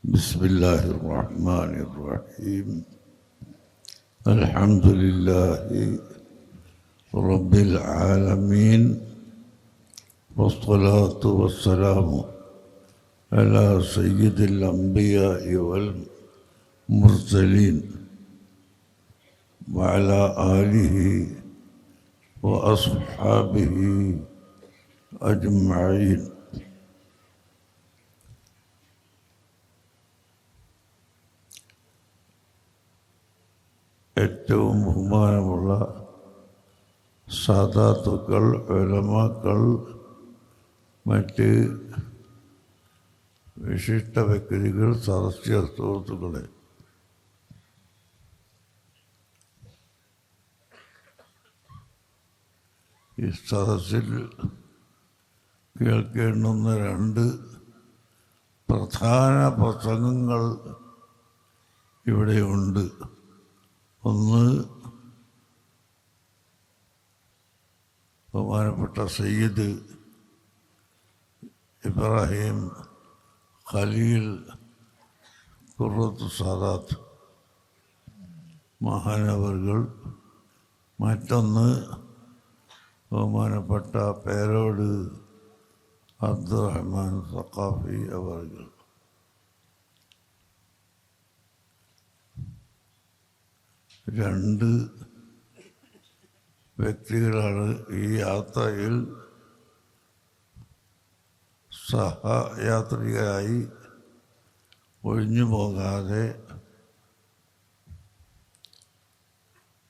بسم الله الرحمن الرحيم. الحمد لله رب العالمين والصلاة والسلام على سيد الأنبياء والمرسلين وعلى آله وأصحابه أجمعين. ഏറ്റവും ബഹുമാനമുള്ള സാധാത്തുക്കൾ ഉലമാക്കൾ മറ്റ് വിശിഷ്ട വ്യക്തികൾ സദസ്യ സുഹൃത്തുക്കളെ. ഈ സദസ്സിൽ കേൾക്കേണ്ടുന്ന രണ്ട് പ്രധാന പ്രസംഗങ്ങൾ ഇവിടെയുണ്ട്. ഒന്ന്. ബഹുമാനപ്പെട്ട സയ്യിദ് ഇബ്രാഹിം ഖലീൽ കുറത്ത് സാദാത്ത് മഹാനവറുകൾ. മറ്റൊന്ന് ബഹുമാനപ്പെട്ട പേരോട് അബ്ദുറഹ്മാൻ സഖാഫി അവറുകൾ രണ്ട് വ്യക്തികളാണ് ഈ യാത്രയിൽ സഹയാത്രികരായി ഒഴിഞ്ഞു പോകാതെ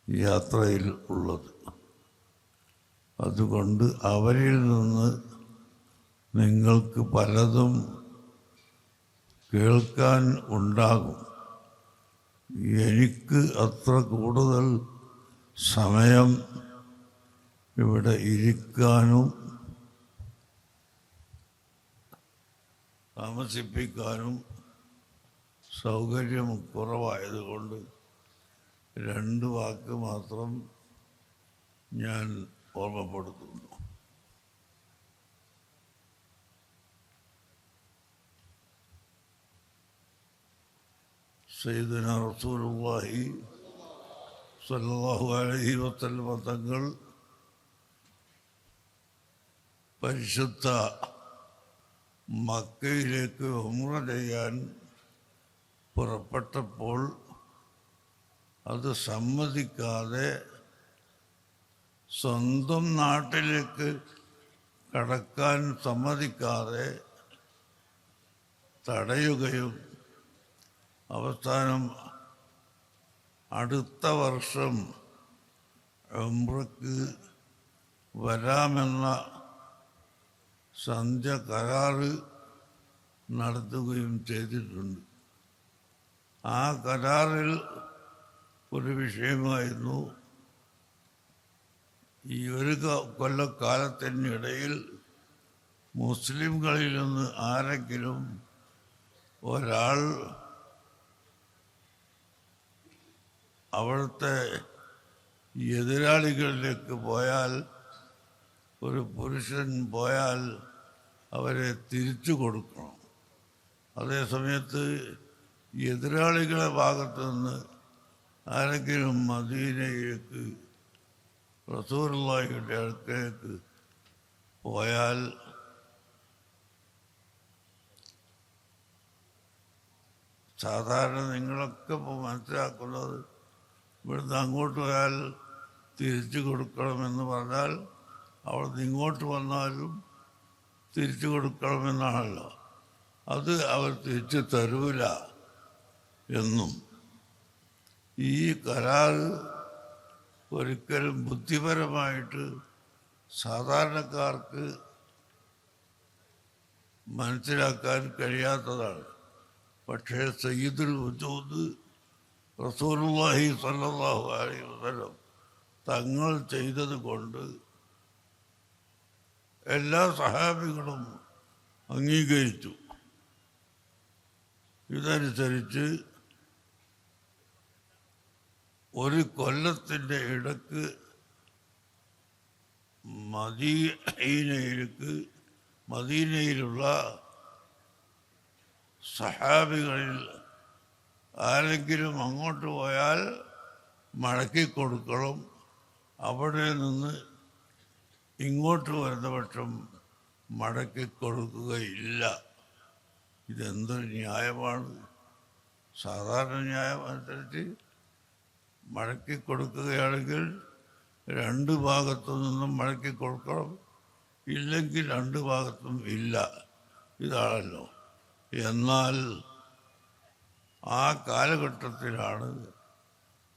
യാത്രയിൽ ഉള്ളത്. അതുകൊണ്ട് അവരിൽ നിന്ന് നിങ്ങൾക്ക് പലതും കേൾക്കാൻ ഉണ്ടാകും. എനിക്ക് അത്ര കൂടുതൽ സമയം ഇവിടെ ഇരിക്കാനും താമസിപ്പിക്കാനും സൗകര്യം കുറവായതുകൊണ്ട് രണ്ട് വാക്ക് മാത്രം ഞാൻ ഓർമ്മപ്പെടുത്തുന്നു. സയ്യിദന റസൂലുള്ളാഹി സല്ലല്ലാഹു അലൈഹി വസല്ലമ തങ്ങൾ പരിശുദ്ധ മക്കയിലേക്ക് ഉമ്ര ചെയ്യാൻ പുറപ്പെട്ടപ്പോൾ അത് സമ്മതിക്കാതെ സ്വന്തം നാട്ടിലേക്ക് കടക്കാൻ സമ്മതിക്കാതെ തടയുകയും അവസാനം അടുത്ത വർഷം എംബ്രക്ക് വരാമെന്ന സന്ധ്യ കരാറ് നടത്തുകയും ചെയ്തിട്ടുണ്ട്. ആ കരാറിൽ ഒരു വിഷയമായിരുന്നു. ഈ ഒരു കൊല്ലക്കാലത്തിനിടയിൽ മുസ്ലിംകളിൽ നിന്ന് ആരെങ്കിലും ഒരാൾ അവിടുത്തെ എതിരാളികളിലേക്ക് പോയാൽ ഒരു പുരുഷൻ പോയാൽ അവരെ തിരിച്ചു കൊടുക്കണം. അതേസമയത്ത് എതിരാളികളെ ഭാഗത്തു നിന്ന് ആരെങ്കിലും മദീനയിലേക്ക് റസൂറുള്ളാഹിയുടെ അടുക്കലേക്ക് പോയാൽ സാധാരണ നിങ്ങളൊക്കെ ഇപ്പോൾ മനസ്സിലാക്കുന്നത് ഇവിടുന്ന് അങ്ങോട്ട് പോയാൽ തിരിച്ചു കൊടുക്കണമെന്ന് പറഞ്ഞാൽ അവിടുന്ന് ഇങ്ങോട്ട് വന്നാലും തിരിച്ചു കൊടുക്കണമെന്നാണല്ലോ. അത് അവർ തിരിച്ചു തരൂല എന്നും. ഈ കരാർ ഒരിക്കലും ബുദ്ധിപരമായിട്ട് സാധാരണക്കാർക്ക് മനസ്സിലാക്കാൻ കഴിയാത്തതാണ്. പക്ഷേ സയ്യിദുൽ വജൂദ് റസൂലുള്ളാഹി സ്വല്ലല്ലാഹു അലൈഹി വസല്ലം തങ്ങൾ ചെയ്തത് കൊണ്ട് എല്ലാ സഹാബികളും അംഗീകരിച്ചു. ഇതനുസരിച്ച് ഒരു കൊല്ലത്തിന്റെ ഇടയ്ക്ക് മദീനയിലേക്ക് മദീനയിലുള്ള സഹാബികളിൽ ആരെങ്കിലും അങ്ങോട്ട് പോയാൽ മടക്കി കൊടുക്കണം. അവിടെ നിന്ന് ഇങ്ങോട്ട് വരുന്ന പക്ഷം മടക്കി കൊടുക്കുകയില്ല. ഇതെന്തൊരു ന്യായമാണ്? സാധാരണ ന്യായം അനുസരിച്ച് മടക്കി കൊടുക്കുകയാണെങ്കിൽ രണ്ട് ഭാഗത്തു നിന്നും മടക്കി കൊടുക്കണം. ഇല്ലെങ്കിൽ രണ്ട് ഭാഗത്തും ഇല്ല. ഇതാണല്ലോ. എന്നാൽ ആ കാലഘട്ടത്തിലാണ്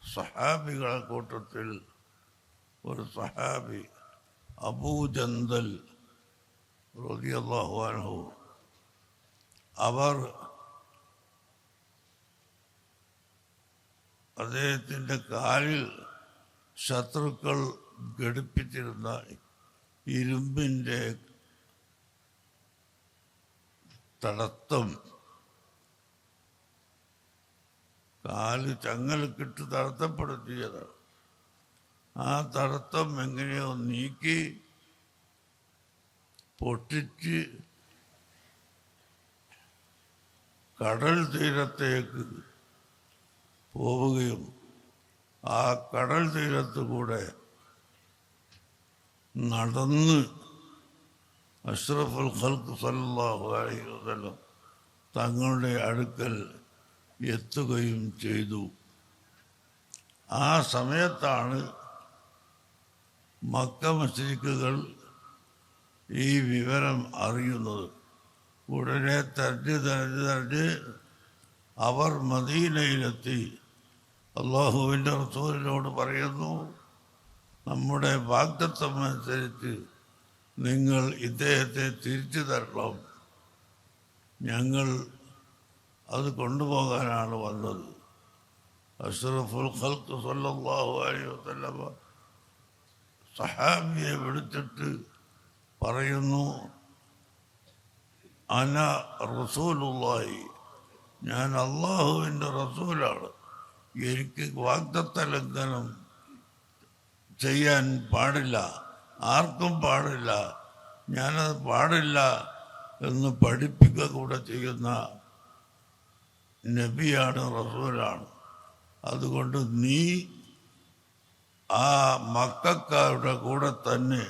സഹാബികളെ കൂട്ടത്തിൽ ഒരു സഹാബി അബൂജന്തൽ റളിയല്ലാഹു അൻഹു. അവർ അദ്ദേഹത്തിന്റെ കാലിൽ ശത്രുക്കൾ ഘടിപ്പിച്ചിരുന്ന ഇരുമ്പിന്റെ തടത്തം കാൽ ചങ്ങലക്കിട്ട് തടത്തപ്പെടുത്തിയതാണ് ആ തടത്തം എങ്ങനെയോ നീക്കി പൊട്ടിച്ച് കടൽ തീരത്തേക്ക് പോവുകയും ആ കടൽ തീരത്ത് കൂടെ നടന്ന് അഷ്റഫുൽ ഖൽക്ക് സല്ലല്ലാഹു അലൈഹി വസല്ലം തങ്ങളുടെ അടുക്കൽ എത്തുകയും ചെയ്തു. ആ സമയത്താണ് മക്ക മസ്ജിദുകൾ ഈ വിവരം അറിയുന്നത്. ഉടനെ തെരഞ്ഞ് തെരഞ്ഞ് തെരഞ്ഞ് അവർ മദീനയിലെത്തി. അള്ളാഹുവിന്റെ റസൂലിനോട് പറയുന്നു നമ്മുടെ വാഗ്ദത്വം അനുസരിച്ച് നിങ്ങൾ ഇദ്ദേഹത്തെ തിരിച്ചു തരണം. ഞങ്ങൾ അത് കൊണ്ടുപോകാനാണ് വന്നത്. അഷ്റഫുൽ ഖൽക്ക് സല്ലാഹു അലൈഹി വസ്ലമ സഹാബിയെ വിളിച്ചിട്ട് പറയുന്നു അന റസൂലുള്ളാഹി ഞാൻ അള്ളാഹുവിന്റെ റസൂലാണ്. എനിക്ക് വാഗ്ദത്ത ലംഘനം ചെയ്യാൻ പാടില്ല ആർക്കും പാടില്ല ഞാനത് പാടില്ല എന്ന് പഠിപ്പിക്കുക കൂടെ ചെയ്യുന്ന നബിയാണ് റസൂലാണ്. അതുകൊണ്ട് നീ ആ മക്കാരുടെ കൂടെ തന്നെ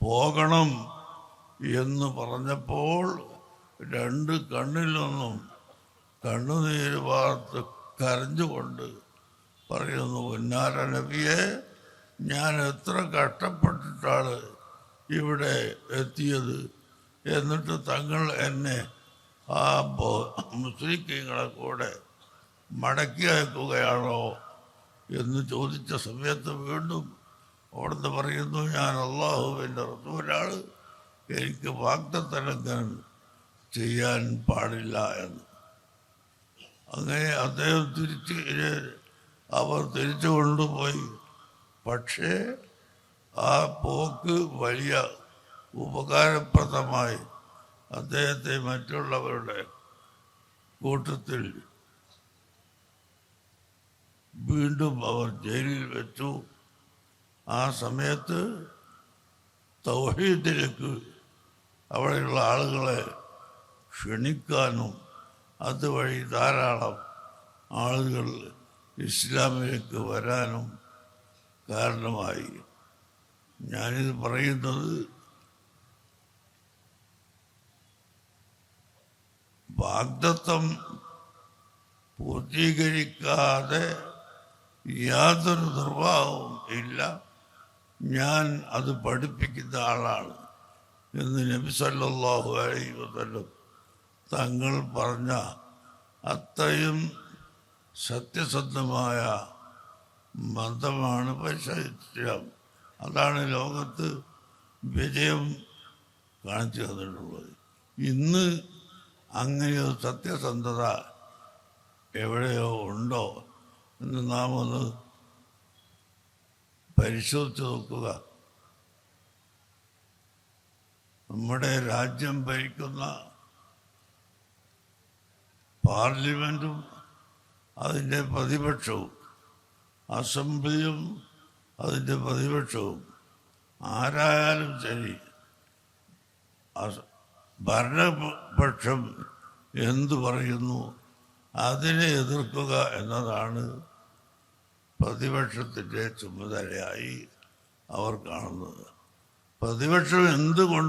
പോകണം എന്ന് പറഞ്ഞപ്പോൾ രണ്ട് കണ്ണിൽ നിന്നും കണ്ണുനീര് വാർത്ത് കരഞ്ഞുകൊണ്ട് പറയുന്നു ഉന്നാര നബിയെ ഞാൻ എത്ര കഷ്ടപ്പെട്ടിട്ടാണ് ഇവിടെ എത്തിയത്? എന്നിട്ട് തങ്ങൾ എന്നെ ആ മുസ്ലിങ്ങളെ കൂടെ മടക്കി അയക്കുകയാണോ എന്ന് ചോദിച്ച സമയത്ത് വീണ്ടും അവിടുന്ന് പറയുന്നു ഞാൻ അള്ളാഹുവിന്റെ റസൂലാണ്. എനിക്ക് വാഗ്ദത്തലങ്കൻ ചെയ്യാൻ പാടില്ല എന്ന്. അങ്ങനെ അദ്ദേഹം തിരിച്ച് അവർ തിരിച്ചു കൊണ്ടുപോയി. പക്ഷേ ആ പോക്ക് വലിയ ഉപകാരപ്രദമായി അദ്ദേഹത്തെ മറ്റുള്ളവരുടെ കൂട്ടത്തിൽ വീണ്ടും അവർ ജയിലിൽ വെച്ചു. ആ സമയത്ത് തൗഹീദിലേക്ക് അവിടെയുള്ള ആളുകളെ ക്ഷണിക്കാനും അതുവഴി ധാരാളം ആളുകൾ ഇസ്ലാമിലേക്ക് വരാനും കാരണമായി. ഞാനിത് പറയുന്നത് വാഗ്ദത്വം പൂർത്തീകരിക്കാതെ യാതൊരു നിർവാഹവും ഇല്ല. ഞാൻ അത് പഠിപ്പിക്കുന്ന ആളാണ് എന്ന് നബി സല്ലല്ലാഹു അലൈഹി വസല്ലം തങ്ങൾ പറഞ്ഞ അത്രയും സത്യസന്ധമായ മതമാണ് പരിശോധിക്കാം അതാണ് ലോകത്ത് വിജയം കാണിച്ചു തന്നിട്ടുള്ളത്. ഇന്ന് അങ്ങനെയൊരു സത്യസന്ധത എവിടെയോ ഉണ്ടോ എന്ന് നാം ഒന്ന് പരിശോധിച്ച് നോക്കുക. നമ്മുടെ രാജ്യം ഭരിക്കുന്ന പാർലമെന്റും അതിന്റെ പ്രതിപക്ഷവും അസംബ്ലിയും അതിന്റെ പ്രതിപക്ഷവും ആരായാലും ശരി ഭരണപക്ഷം എന്തു പറയുന്നു? അതിനെ എതിർക്കുക എന്നതാണ് പ്രതിപക്ഷത്തിന്റെ ചുമതലയായി അവർ കാണുന്നത്. പ്രതിപക്ഷം എന്തുകൊണ്ട്